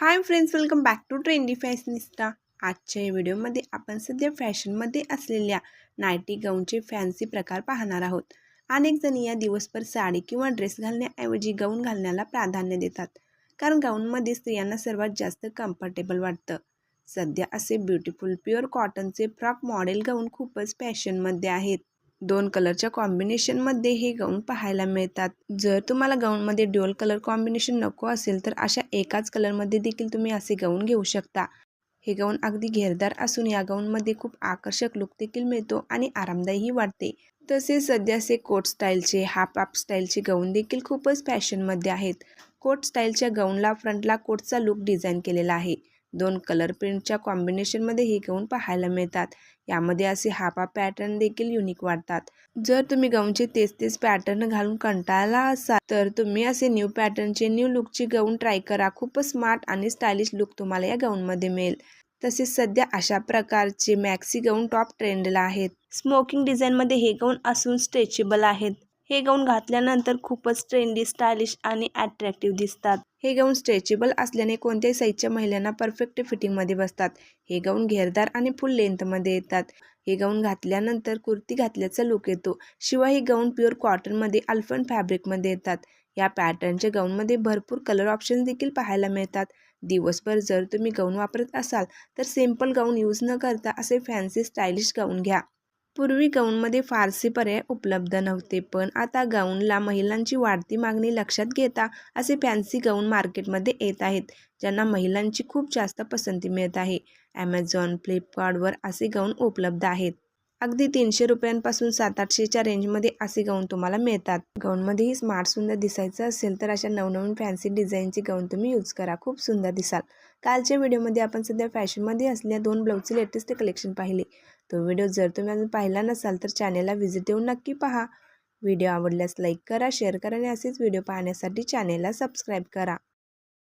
Hi friends welcome back to trendy fashionista आजच्या या व्हिडिओमध्ये आपण सध्या फॅशनमध्ये असलेल्या नायटी गाऊनचे फॅन्सी प्रकार पाहणार आहोत. अनेक जण या दिवसभर साडी किंवा ड्रेस घालण्याऐवजी गाऊन घालण्याला प्राधान्य देतात. कारण गाऊनमध्ये स्त्रियांना सर्वात जास्त कम्फर्टेबल वाटतं. सध्या असे ब्युटिफुल प्युअर कॉटनचे फ्रॉक मॉडेल गाऊन खूपच फॅशनमध्ये आहेत. दोन कलरच्या कॉम्बिनेशनमध्ये हे गाऊन पाहायला मिळतात. जर तुम्हाला गाऊनमध्ये ड्युअल कलर कॉम्बिनेशन नको असेल तर अशा एकाच कलरमध्ये देखील तुम्ही असे गाऊन घेऊ शकता. हे गाऊन अगदी घेरदार असून या गाऊनमध्ये खूप आकर्षक लुक देखील मिळतो आणि आरामदायीही वाटते. तसेच सध्याचे कोट स्टाईलचे हाफ हाफ स्टाईलचे गाऊन देखील खूपच फॅशनमध्ये आहेत. कोट स्टाईलच्या गाऊनला फ्रंटला कोटचा लुक डिझाईन केलेला आहे. दोन कलर प्रिंटच्या कॉम्बिनेशनमध्ये हे गाऊन पाहायला मिळतात. यामध्ये असे हाफा पॅटर्न देखील युनिक वाटतात. जर तुम्ही गाऊनचे तेच तेच पॅटर्न घालून कंटाळला असाल तर तुम्ही असे न्यू पॅटर्नचे न्यू लुकचे गाऊन ट्राय करा. खूपच स्मार्ट आणि स्टायलिश लुक तुम्हाला या गाऊनमध्ये मिळेल. तसेच सध्या अशा प्रकारचे मॅक्सी गाऊन टॉप ट्रेंडला आहेत. स्मोकिंग डिझाईनमध्ये हे गाऊन असून स्ट्रेचेबल आहेत. हे गाऊन घातल्यानंतर खूपच ट्रेंडी स्टायलिश आणि अट्रॅक्टिव्ह दिसतात. हे गाऊन स्ट्रेचेबल असल्याने कोणत्याही साईजच्या महिलांना परफेक्ट फिटिंगमध्ये बसतात. हे गाऊन घेरदार आणि फुल लेंथमध्ये येतात. हे गाऊन घातल्यानंतर कुर्ती घातल्याचा लुक येतो. शिवाय हे गाऊन प्युअर कॉटनमध्ये अल्फन फॅब्रिकमध्ये येतात. या पॅटर्नच्या गाऊनमध्ये भरपूर कलर ऑप्शन्स देखील पाहायला मिळतात. दिवसभर जर तुम्ही गाऊन वापरत असाल तर सिंपल गाऊन यूज न करता असे फॅन्सी स्टायलिश गाऊन घ्या. पूर्वी गाऊनमध्ये फारसे पर्याय उपलब्ध नव्हते पण आता गाऊनला महिलांची वाढती मागणी लक्षात घेता असे फॅन्सी गाऊन मार्केटमध्ये येत आहेत ज्यांना महिलांची खूप जास्त पसंती मिळत आहे. ॲमेझॉन फ्लिपकार्टवर असे गाऊन उपलब्ध आहेत. अगदी तीनशे रुपयांपासून सात आठशेच्या रेंजमध्ये असे गाऊन तुम्हाला मिळतात. गाऊनमध्येही स्मार्ट सुंदर दिसायचं असेल तर अशा नवनवीन फॅन्सी डिझाईनचे गाऊन तुम्ही यूज करा. खूप सुंदर दिसाल. कालच्या व्हिडिओमध्ये आपण सध्या फॅशनमध्ये असलेल्या दोन ब्लाऊजचे लेटेस्ट कलेक्शन पाहिले. तो व्हिडिओ जर तुम्ही अजून पाहिला नसाल तर चॅनेलला व्हिजिट देऊन नक्की पहा. व्हिडिओ आवडल्यास लाईक करा शेअर करा आणि असेच व्हिडिओ पाहण्यासाठी चॅनेलला सबस्क्राईब करा.